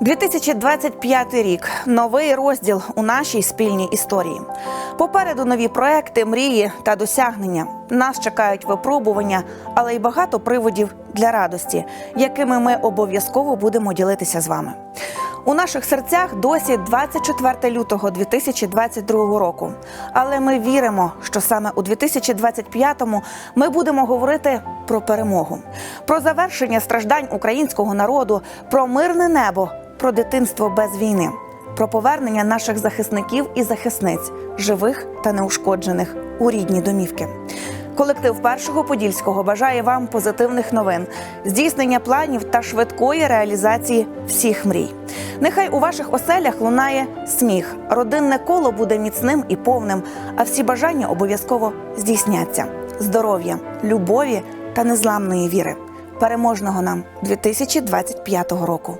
2025 рік новий розділ у нашій спільній історії. Попереду нові проекти, мрії та досягнення. Нас чекають випробування, але й багато приводів для радості, якими ми обов'язково будемо ділитися з вами. У наших серцях досі 24 лютого 2022 року. Але ми віримо, що саме у 2025-му ми будемо говорити про перемогу, про завершення страждань українського народу, про мирне небо, про дитинство без війни, про повернення наших захисників і захисниць, живих та неушкоджених у рідні домівки. Колектив першого подільського бажає вам позитивних новин, здійснення планів та швидкої реалізації всіх мрій. Нехай у ваших оселях лунає сміх, родинне коло буде міцним і повним, а всі бажання обов'язково здійсняться. Здоров'я, любові та незламної віри. Переможного нам 2025 року.